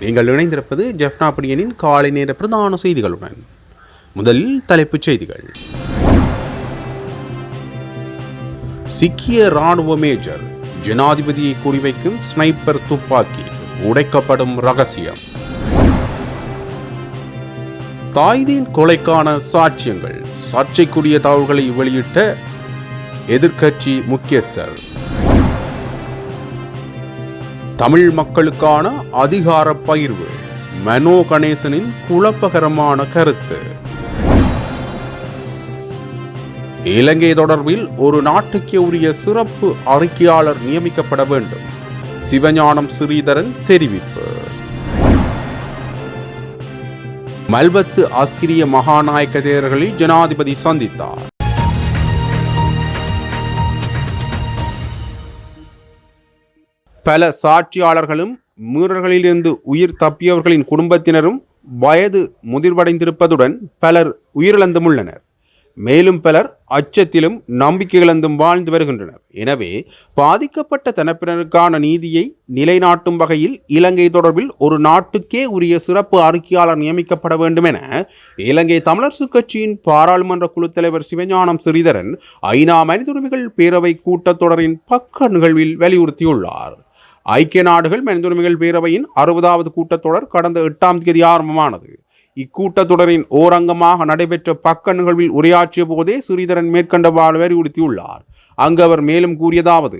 நீங்கள் இணைந்திருப்பது ஜெஃப்னா பிரியனின் காலை நேர பிரதான செய்திகளுடன். முதலில் தலைப்புச் செய்திகள். சிக்கிய ராணுவ மேஜர் ஜனாதிபதியை குறிவைக்கும் ஸ்னைப்பர் துப்பாக்கி உடைக்கப்படும் ரகசியம். தாய்தீன் கொலைக்கான சாட்சியங்கள் சர்ச்சைக்குரிய தகவல்களை வெளியிட்ட எதிர்க்கட்சி முக்கியஸ்தர். தமிழ் மக்களுக்கான அதிகார பகிர்வு மனோ கணேசனின் குழப்பகரமான கருத்து. இலங்கை தொடர்பில் ஒரு நாட்டுக்கே உரிய சிறப்பு அறிக்கையாளர் நியமிக்கப்பட வேண்டும். சிவஞானம் ஸ்ரீதரன் தெரிவிப்பு. மல்வத்து ஆஸ்கிரிய மகாநாயக்க தேர்தலில் ஜனாதிபதி சந்தித்தார். பல சாட்சியாளர்களும் மீறல்களிலிருந்து உயிர் தப்பியவர்களின் குடும்பத்தினரும் வயது முதிர்வடைந்திருப்பதுடன் பலர் உயிரிழந்துமுள்ளனர். மேலும் பலர் அச்சத்திலும் நம்பிக்கை இழந்தும் வாழ்ந்து வருகின்றனர். எனவே பாதிக்கப்பட்ட தனப்பினருக்கான நீதியை நிலைநாட்டும் வகையில் இலங்கை தொடர்பில் ஒரு நாட்டுக்கே உரிய சிறப்பு அறிக்கையாளர் நியமிக்கப்பட வேண்டும் என இலங்கை தமிழரசு கட்சியின் பாராளுமன்ற குழு தலைவர் சிவஞானம் ஸ்ரீதரன் ஐநா மனித உரிமைகள் பேரவை கூட்டத்தொடரின் பக்க நிகழ்வில் வலியுறுத்தியுள்ளார். ஐக்கிய நாடுகள் மனிதுரிமைகள் பேரவையின் அறுபதாவது கூட்டத்தொடர் கடந்த எட்டாம் தேதி ஆரம்பமானது. இக்கூட்டத்தொடரின் ஓரங்கமாக நடைபெற்ற பக்க நிகழ்வில் உரையாற்றிய போதே ஸ்ரீதரன் மேற்கண்டவாறு வலியுறுத்தியுள்ளார் அங்கு அவர் மேலும் கூறியதாவது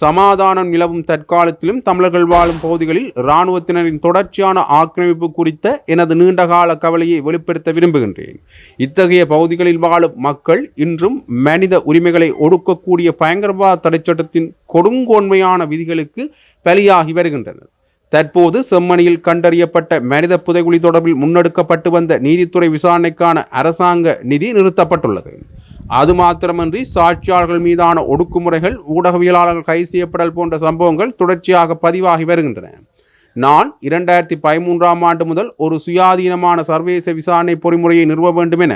சமாதானம் நிலவும் தற்காலத்திலும் தமிழர்கள் வாழும் பகுதிகளில் இராணுவத்தினரின் தொடர்ச்சியான ஆக்கிரமிப்பு குறித்த எனது நீண்டகால கவலையை வெளிப்படுத்த விரும்புகின்றேன். இத்தகைய பகுதிகளில் வாழும் மக்கள் இன்றும் மனித உரிமைகளை ஒடுக்கக்கூடிய பயங்கரவாத தடைச்சட்டத்தின் கொடுங்கோன்மையான விதிகளுக்கு பலியாகி வருகின்றனர். தற்போது செம்மணியில் கண்டறியப்பட்ட மனித புதைகுழி தொடர்பில் முன்னெடுக்கப்பட்டு வந்த நீதித்துறை விசாரணைக்கான அரசாங்க நிதி நிறுத்தப்பட்டுள்ளது. அது மாத்திரமன்றி சாட்சியாளர்கள் மீதான ஒடுக்குமுறைகள் ஊடகவியலாளர்கள் கைது செய்யப்படல் போன்ற சம்பவங்கள் தொடர்ச்சியாக பதிவாகி வருகின்றன. நான் இரண்டாயிரத்தி பதிமூன்றாம் ஆண்டு முதல் ஒரு சுயாதீனமான சர்வதேச விசாரணை பொறிமுறையை நிறுவ வேண்டும் என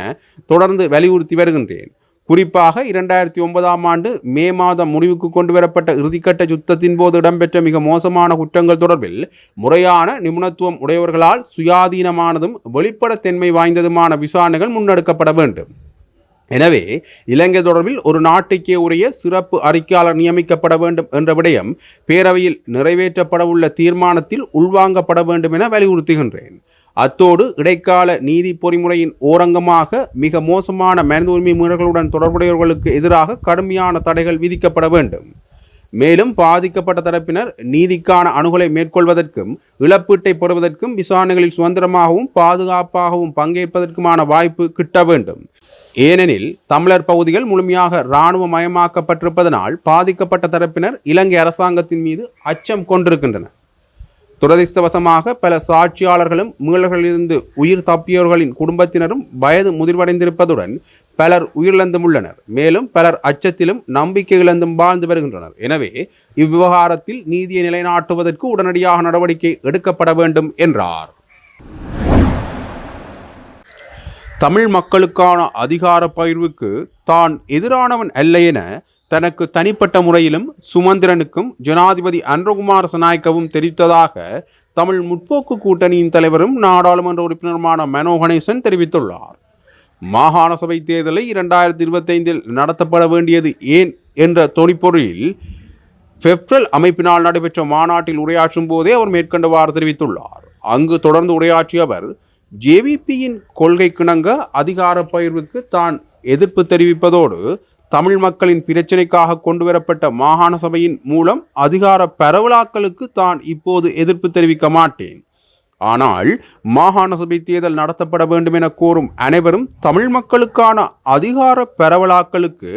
தொடர்ந்து வலியுறுத்தி வருகின்றேன். குறிப்பாக இரண்டாயிரத்தி ஒன்பதாம் ஆண்டு மே மாதம் முடிவுக்கு கொண்டு வரப்பட்ட இறுதிக்கட்ட யுத்தத்தின் போது இடம்பெற்ற மிக மோசமான குற்றங்கள் தொடர்பில் முறையான நிபுணத்துவம் உடையவர்களால் சுயாதீனமானதும் வெளிப்படத்தன்மை வாய்ந்ததுமான விசாரணைகள் முன்னெடுக்கப்பட வேண்டும். எனவே இலங்கை தொடர்பில் ஒரு நாட்டுக்கே உரிய சிறப்பு அறிக்கையாளர் நியமிக்கப்பட வேண்டும் என்ற விடயம் பேரவையில் நிறைவேற்றப்பட உள்ள தீர்மானத்தில் உள்வாங்கப்பட வேண்டும் என வலியுறுத்துகின்றேன். அத்தோடு இடைக்கால நீதி பொறிமுறையின் ஓரங்கமாக மிக மோசமான மனித உரிமை மீறல்களுடன் தொடர்புடையவர்களுக்கு எதிராக கடுமையான தடைகள் விதிக்கப்பட வேண்டும். மேலும் பாதிக்கப்பட்ட தரப்பினர் நீதிக்கான அணுகலை மேற்கொள்வதற்கும் இழப்பீட்டை பெறுவதற்கும் விசாரணைகளில் சுதந்திரமாகவும் பாதுகாப்பாகவும் பங்கேற்பதற்குமான வாய்ப்பு கிட்ட வேண்டும். ஏனெனில் தமிழர் பகுதிகள் முழுமையாக இராணுவ மயமாக்கப்பட்டிருப்பதனால் பாதிக்கப்பட்ட தரப்பினர் இலங்கை அரசாங்கத்தின் மீது அச்சம் கொண்டிருக்கின்றனர். துரதிர்ஷ்டவசமாக பல சாட்சியாளர்களும் மீளர்களிலிருந்து உயிர் தப்பியவர்களின் குடும்பத்தினரும் வயது முதிர்வடைந்திருப்பதுடன் பலர் உயிரிழந்தும் உள்ளனர். மேலும் பலர் அச்சத்திலும் நம்பிக்கை இழந்தும் வாழ்ந்து வருகின்றனர். எனவே இவ்விவகாரத்தில் நீதியை நிலைநாட்டுவதற்கு உடனடியாக நடவடிக்கை எடுக்கப்பட வேண்டும் என்றார். தமிழ் மக்களுக்கான அதிகார பகிர்வுக்கு தான் எதிரானவன் அல்ல என தனக்கு தனிப்பட்ட முறையிலும் சுமந்திரனுக்கும் ஜனாதிபதி அன்றகுமார் சனாய்க்கவும் தெரிவித்ததாக தமிழ் முற்போக்கு கூட்டணியின் தலைவரும் நாடாளுமன்ற உறுப்பினருமான மனோ கணேசன் தெரிவித்துள்ளார். மாகாண சபை தேர்தலை இரண்டாயிரத்தி இருபத்தைந்தில் நடத்தப்பட வேண்டியது ஏன் என்ற தொனிப்பொருளில் பெப்ரல் அமைப்பினால் நடைபெற்ற மாநாட்டில் உரையாற்றும் போதே அவர் மேற்கண்டவாறு தெரிவித்துள்ளார். அங்கு தொடர்ந்து உரையாற்றிய அவர் ஜேவிபியின் கொள்கை கிணங்க அதிகார பகிர்வுக்கு தான் எதிர்ப்பு தெரிவிப்பதோடு தமிழ் மக்களின் பிரச்சினைக்காக கொண்டுவரப்பட்ட மாகாண சபையின் மூலம் அதிகார பரவலாக்கலுக்கு தான் இப்போது எதிர்ப்பு தெரிவிக்க மாட்டேன். ஆனால் மாகாண சபை தேர்தல் நடத்தப்பட வேண்டும் என கோரும் அனைவரும் தமிழ் மக்களுக்கான அதிகார பரவலாக்கலுக்கு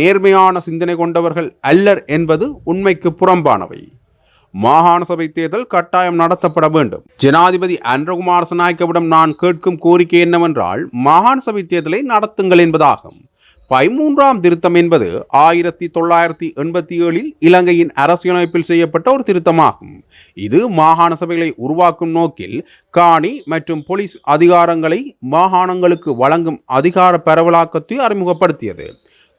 நேர்மையான சிந்தனை கொண்டவர்கள் அல்லர் என்பது உண்மைக்கு புறம்பானவை. மாகாண சபை தேர்தல் கட்டாயம் நடத்தப்பட வேண்டும். ஜனாதிபதி அன்றகுமார் சநாயக்கவிடம் நான் கேட்கும் கோரிக்கை என்னவென்றால் மாகாண சபை தேர்தலை நடத்துங்கள் என்பதாகும். பதிமூன்றாம் திருத்தம் என்பது ஆயிரத்தி தொள்ளாயிரத்தி எண்பத்தி ஏழில் இலங்கையின் அரசியலமைப்பில் செய்யப்பட்ட ஒரு திருத்தமாகும். இது மாகாண சபைகளை உருவாக்கும் நோக்கில் காணி மற்றும் போலீஸ் அதிகாரங்களை மாகாணங்களுக்கு வழங்கும் அதிகார பரவலாக்கத்தை அறிமுகப்படுத்தியது.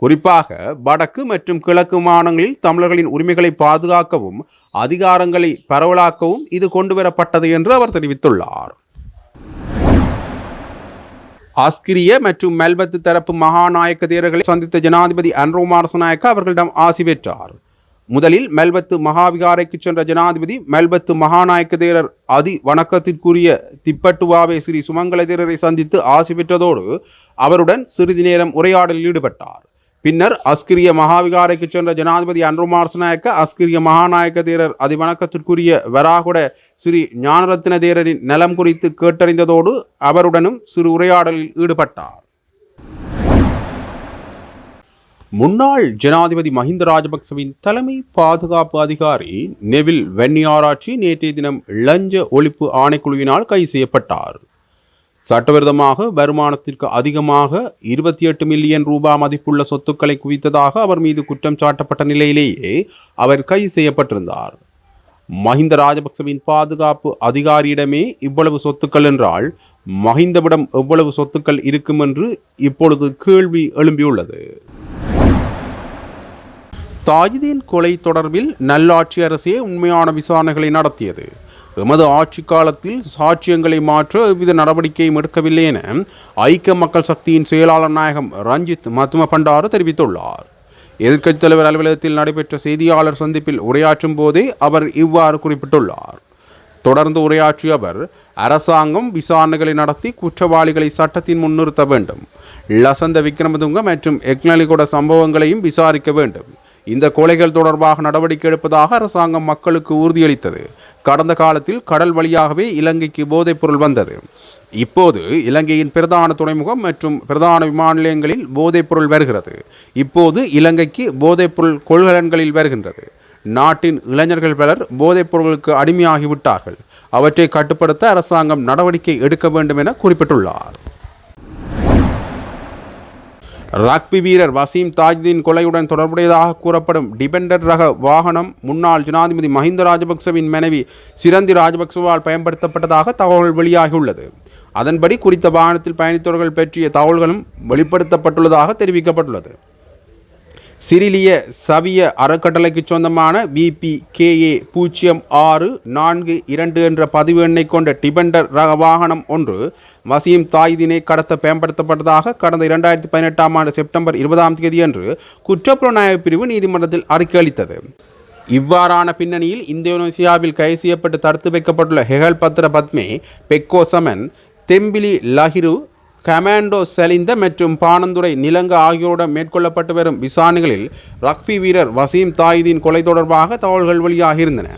குறிப்பாக வடக்கு மற்றும் கிழக்கு மாநிலங்களில் தமிழர்களின் உரிமைகளை பாதுகாக்கவும் அதிகாரங்களை பரவலாக்கவும் இது கொண்டுவரப்பட்டது என்று அவர் தெரிவித்துள்ளார். ஆஸ்கிரிய மற்றும் மெல்பத்து தரப்பு மகாநாயக்க தேரர்களை சந்தித்த ஜனாதிபதி அன்ரோ சுநாயக்க அவர்களிடம் ஆசி பெற்றார். முதலில் மெல்பத்து மகாவிகாரைக்கு சென்ற ஜனாதிபதி மெல்பத்து மகாநாயக்க தேரர் அதி வணக்கத்திற்குரிய திப்பட்டுவாவே ஸ்ரீ சுமங்கல தேரரை சந்தித்து ஆசி பெற்றதோடு அவருடன் சிறிது நேரம் உரையாடலில் ஈடுபட்டார். பின்னர் அஸ்கிரிய மகாவிகாரைக்கு சென்ற ஜனாதிபதி அன்ருமார் நாயக்க அஸ்கிரிய மகாநாயக்க தேரர் அதிவணக்கத்திற்குரிய வராகுட ஸ்ரீ ஞானரத்ன தேரரின் நலம் குறித்து கேட்டறிந்ததோடு அவருடனும் சிறு உரையாடலில் ஈடுபட்டார். முன்னாள் ஜனாதிபதி மஹிந்த ராஜபக்சவின் தலைமை பாதுகாப்பு அதிகாரி நெவில் வெண்ணியாராட்சி நேற்றைய தினம் லஞ்ச ஒழிப்பு ஆணைக்குழுவினால் கைது செய்யப்பட்டார். சட்டவிரோதமாக வருமானத்திற்கு அதிகமாக இருபத்தி எட்டு மில்லியன் ரூபாய் மதிப்புள்ள சொத்துக்களை குவித்ததாக அவர் மீது குற்றம் சாட்டப்பட்ட நிலையிலேயே அவர் கைது செய்யப்பட்டிருந்தார். மஹிந்த ராஜபக்சவின் பாதுகாப்பு அதிகாரியிடமே இவ்வளவு சொத்துக்கள் என்றால் மஹிந்தவிடம் எவ்வளவு சொத்துக்கள் இருக்கும் என்று இப்பொழுது கேள்வி எழும்பியுள்ளது. தாஜிதீன் கொலை தொடர்பில் நல்லாட்சி அரசே உண்மையான விசாரணைகளை நடத்தியது. எமது ஆட்சி காலத்தில் சாட்சியங்களை மாற்ற எவ்வித நடவடிக்கையும் எடுக்கவில்லை என ஐக்கிய மக்கள் சக்தியின் செயலாளர் நாயகம் ரஞ்சித் மத்தும பண்டாரு தெரிவித்துள்ளார். எதிர்க்கட்சித் தலைவர் அலுவலகத்தில் நடைபெற்ற செய்தியாளர் சந்திப்பில் உரையாற்றும் போதே அவர் இவ்வாறு குறிப்பிட்டுள்ளார். தொடர்ந்து உரையாற்றிய அவர் அரசாங்கம் விசாரணைகளை நடத்தி குற்றவாளிகளை சட்டத்தின் முன்னிறுத்த வேண்டும். லசந்த விக்ரமதுங்க மற்றும் எக்னலிகொட சம்பவங்களையும் விசாரிக்க வேண்டும். இந்த கொலைகள் தொடர்பாக நடவடிக்கை எடுப்பதாக அரசாங்கம் மக்களுக்கு உறுதியளித்தது. கடந்த காலத்தில் கடல் வழியாகவே இலங்கைக்கு போதைப்பொருள் வந்தது. இப்போது இலங்கையின் பிரதான துறைமுகம் மற்றும் பிரதான விமான நிலையங்களில் போதைப்பொருள் வருகிறது. இப்போது இலங்கைக்கு போதைப்பொருள் கொள்கலன்களில் வருகின்றது. நாட்டின் இளைஞர்கள் பலர் போதைப் பொருட்களுக்கு அடிமையாகிவிட்டார்கள். அவற்றை கட்டுப்படுத்த அரசாங்கம் நடவடிக்கை எடுக்க வேண்டும் என குறிப்பிட்டுள்ளார். ரக்பி வீரர் வசீம் தாஜ்தீன் கொலையுடன் தொடர்புடையதாக கூறப்படும் டிபெண்டர் ரக வாகனம் முன்னாள் ஜனாதிபதி மஹிந்த ராஜபக்சவின் மனைவி சிரந்தி ராஜபக்சவால் பயன்படுத்தப்பட்டதாக தகவல் வெளியாகியுள்ளது. அதன்படி குறித்த வாகனத்தில் பயணித்தவர்கள் பற்றிய தகவல்களும் வெளிப்படுத்தப்பட்டுள்ளதாக தெரிவிக்கப்பட்டுள்ளது. சிறிலிய சவிய அறக்கட்டளைக்கு சொந்தமான பிபி கேஏ பூஜ்ஜியம் ஆறு நான்கு இரண்டு என்ற பதிவு எண்ணை கொண்ட டிபெண்டர் ரக வாகனம் ஒன்று வசீம் தாயிதினை கடத்த பயன்படுத்தப்பட்டதாக கடந்த இரண்டாயிரத்தி பதினெட்டாம் ஆண்டு செப்டம்பர் இருபதாம் தேதி அன்று குற்றப்புலனாய்வு பிரிவு நீதிமன்றத்தில் அறிக்கை அளித்தது. இவ்வாறான பின்னணியில் இந்தோனேசியாவில் கைது செய்யப்பட்டு தடுத்து வைக்கப்பட்டுள்ள ஹெகல் பத்ர பத்மே பெக்கோசமன் தெம்பிலி லஹிரு கமாண்டோ செலிந்த மற்றும் பானந்துரை நிலங்க ஆகியோரிடம் மேற்கொள்ளப்பட்டு வரும் விசாரணைகளில் ரக்பி வீரர் வசீம் தாயிதின் கொலை தொடர்பாக தகவல்கள் வெளியாகியிருந்தன.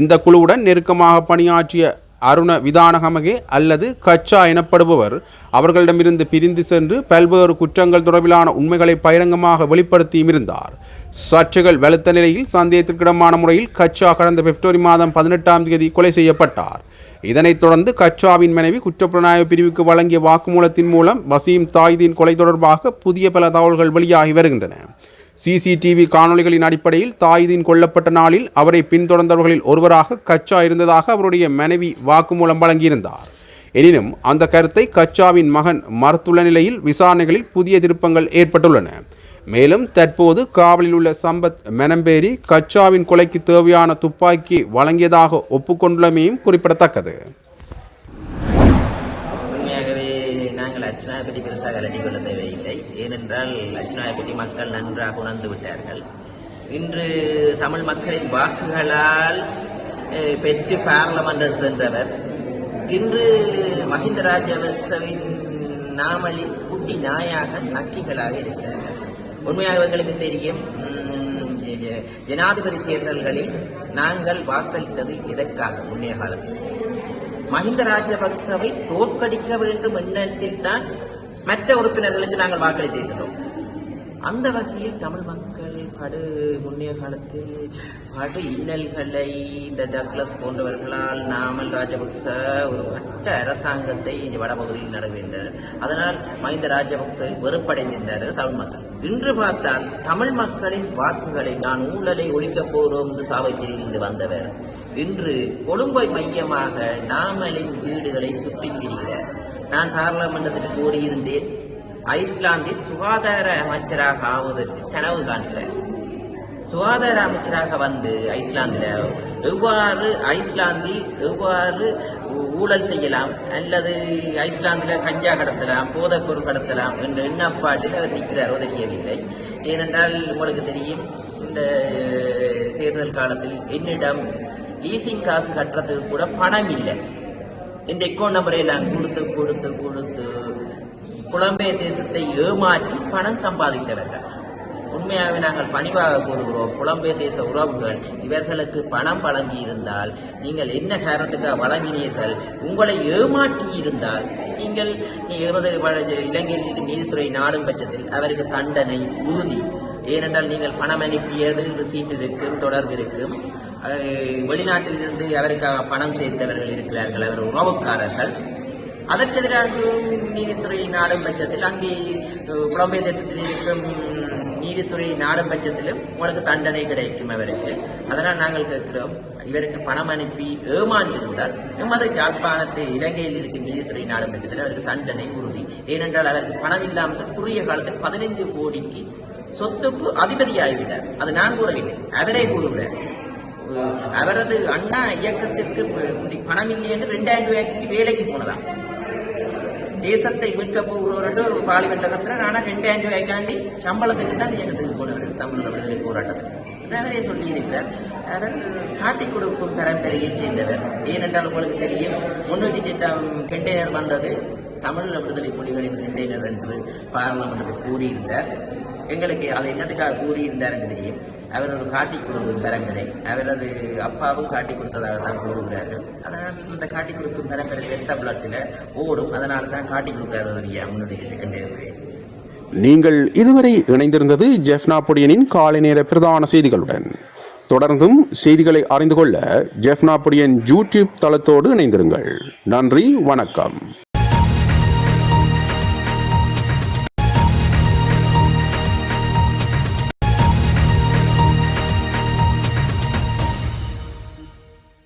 இந்த குழுவுடன் நெருக்கமாக பணியாற்றிய அருண விதானகமகே அல்லது கச்சா எனப்படுபவர் அவர்களிடமிருந்து பிரிந்து சென்று பல்வேறு குற்றங்கள் தொடர்பிலான உண்மைகளை பகிரங்கமாக வெளிப்படுத்தியும் இருந்தார். சர்ச்சைகள் வெளுத்த நிலையில் சந்தேகத்திற்கிடமான முறையில் கச்சா கடந்த பிப்ரவரி மாதம் பதினெட்டாம் தேதி கொலை செய்யப்பட்டார். இதனைத் தொடர்ந்து கச்சாவின் மனைவி குற்றப்புலனாய்வு பிரிவுக்கு வழங்கிய வாக்குமூலத்தின் மூலம் வசீம் தாயுதீன் கொலை தொடர்பாக புதிய பல தகவல்கள் வெளியாகி வருகின்றன. சிசிடிவி காணொளிகளின் அடிப்படையில் தாயிதின் கொல்லப்பட்ட நாளில் அவரை பின்தொடர்ந்தவர்களில் ஒருவராக கச்சா இருந்ததாக அவருடைய மனைவி வாக்குமூலம் வழங்கியிருந்தார். எனினும் அந்த கருத்தை கச்சாவின் மகன் மறுத்துள்ள நிலையில் விசாரணைகளில் புதிய திருப்பங்கள் ஏற்பட்டுள்ளன. மேலும் தற்போது காவலில் உள்ள சம்பத் மெனம்பேரி கச்சாவின் கொலைக்கு தேவையான துப்பாக்கி வழங்கியதாக ஒப்புக்கொண்டுள்ளமையும் குறிப்பிடத்தக்கது. உண்மையாகவே நாங்கள் அர்ச்சனாவை பற்றி பெருசாக அலட்டிக் கொள்ள தேவையில்லை. ஏனென்றால் அர்ச்சனாவை பற்றி மக்கள் நன்றாக உணர்ந்து விட்டார்கள். இன்று தமிழ் மக்களின் வாக்குகளால் பெற்று பாராளுமன்றம் சென்றவர். இன்று மஹிந்த ராஜபக்சவின் நாமலில் குட்டி நாயாக நக்கிகளாக இருக்கிறார்கள். உண்மையாக எங்களுக்கு தெரியும். ஜனாதிபதி தேர்தல்களில் நாங்கள் வாக்களித்தது எதற்காக முன்னைய காலத்தில். மஹிந்த ராஜபக்சவை தோற்கடிக்க வேண்டும் எண்ணத்தில் தான் மற்ற உறுப்பினர்களுக்கு நாங்கள் வாக்களித்திருக்கிறோம். அந்த வகையில் தமிழ் மக்கள் படு முன்னைய காலத்தில் படு இன்னல்களை. இந்த டக்ளஸ் போன்றவர்களால் நாமல் ராஜபக்ச ஒரு வட்ட அரசாங்கத்தை வடபகுதியில் நடவேந்தார் அதனால் மஹிந்த ராஜபக்சவை வெறுப்படைந்திருந்தார்கள் தமிழ் மக்கள். இன்று பார்த்தால் தமிழ் மக்களின் வாக்குகளை நான் ஊழலை ஒழிக்கப் போகிறோம் என்று சாவச்சேரியிலிருந்து வந்தவர். இன்று கொழும்பை மையமாக நாமலின் வீடுகளை சுற்றித் திரிகிறார் நான் பாராளுமன்றத்தில் கூறியிருந்தேன் ஐஸ்லாந்தில் சுகாதார அமைச்சராக ஆவதற்கு கனவு காண்கிறார். சுகாதார அமைச்சராக வந்து ஐஸ்லாந்தில் எவ்வாறு ஐஸ்லாந்தில் எவ்வாறு ஊழல் செய்யலாம் அல்லது ஐஸ்லாந்தில் கஞ்சா கடத்தலாம் போதைப்பொருள் கடத்தலாம் என்ற எண்ணப்பாட்டில் அவர் நிற்கிறாரோ தெரியவில்லை ஏனென்றால் உங்களுக்கு தெரியும் இந்த தேர்தல் காலத்தில் என்னிடம் லீசிங் காசு கட்டுறதுக்கு கூட பணம் இல்லை. இந்த அக்கௌண்ட் நம்பரை நான் கொடுத்து கொடுத்து கொடுத்து புலம்பெயர் தேசத்தை ஏமாற்றி பணம் சம்பாதித்தவர்கள். உண்மையாகவே நாங்கள் பணிவாக கூறுகிறோம். புலம்பெயர் தேச உறவுகள் இவர்களுக்கு பணம் வழங்கி இருந்தால் நீங்கள் என்ன காரணத்துக்காக வழங்கினீர்கள்? உங்களை ஏமாற்றி இருந்தால் நீங்கள் எமது இலங்கையில் நீதித்துறை நாடும் பட்சத்தில் அவருக்கு தண்டனை உறுதி. ஏனென்றால் நீங்கள் பணம் அனுப்பியது ரிசீட் இருக்கும் தொடர்பு இருக்கும் வெளிநாட்டிலிருந்து அவருக்காக பணம் சேர்த்தவர்கள் இருக்கிறார்கள் அவர் உறவுக்காரர்கள். அதற்கு எதிராக நீதித்துறை நாடும் பட்சத்தில் அங்கே புலம்பெயர் தேசத்தில் இருக்கும் நீதித்துறை நாடும் பட்சத்திலும் உங்களுக்கு தண்டனை கிடைக்கும் அவருக்கு. அதனால் நாங்கள் கேட்கிறோம் இவருக்கு பணம் அனுப்பி ஏமாந்திருந்தால் எமது யாழ்ப்பாணத்தை இலங்கையில் இருக்கும் நீதித்துறை நாடும் பட்சத்தில் அவருக்கு தண்டனை உறுதி. ஏனென்றால் அவருக்கு பணம் இல்லாமல் குறுகிய காலத்தில் பதினைந்து கோடிக்கு சொத்துக்கு அதிபதியாகிவிட்டார். அது நான் கூறவில்லை அவரே கூறுகிறார். அவரது அண்ணா இயக்கத்திற்கு பணம் இல்லை என்று ரெண்டாயிரம் ரூபாய்க்கு வேலைக்கு போனதான் தேசத்தை மீட்க போகிறவர்கிட்ட பார்லிமெண்ட்ல கத்துறேன் ஆனா ரெண்டாயிரம் ரூபாய்க்காண்டி சம்பளத்துக்கு தான் இயக்கத்துக்கு போனவர் தமிழ் விடுதலை போராட்டத்தில் அவரே சொல்லியிருக்கிறார்? அவர் காட்டிக் கொடுக்கும் பரம்பரையை சேர்ந்தவர். ஏனென்றால் உங்களுக்கு தெரியும் முன்னூற்றி சித்தம் கண்டெய்னர் வந்தது தமிழ் விடுதலை புலிகளின் கண்டெய்னர் என்று பாராளுமன்றத்தில் கூறியிருந்தார். எங்களுக்கு அதை என்னத்துக்காக கூறியிருந்தார் என்று தெரியும். அவர் ஒரு காட்டி கொடுக்கும் பரம்பரை அவரது அப்பாவும் காட்டி கொடுத்ததாக தான் கூறுகிறார்கள். அதனால் இந்த காட்டி கொடுக்கும் பரம்பரை ரத்த பிளட்டில் ஓடும். அதனால தான் காட்டி கொடுக்குறாரு ஒரு முன்னுடைய செகண்டரி நீங்கள் இதுவரை இணைந்திருந்தது ஜெஃப்னா பொடியனின் காலை நேர பிரதான செய்திகளுடன். தொடர்ந்தும் செய்திகளை அறிந்து கொள்ள ஜெஃப்னா பொடியன் யூடியூப் தளத்தோடு இணைந்திருங்கள். நன்றி வணக்கம்.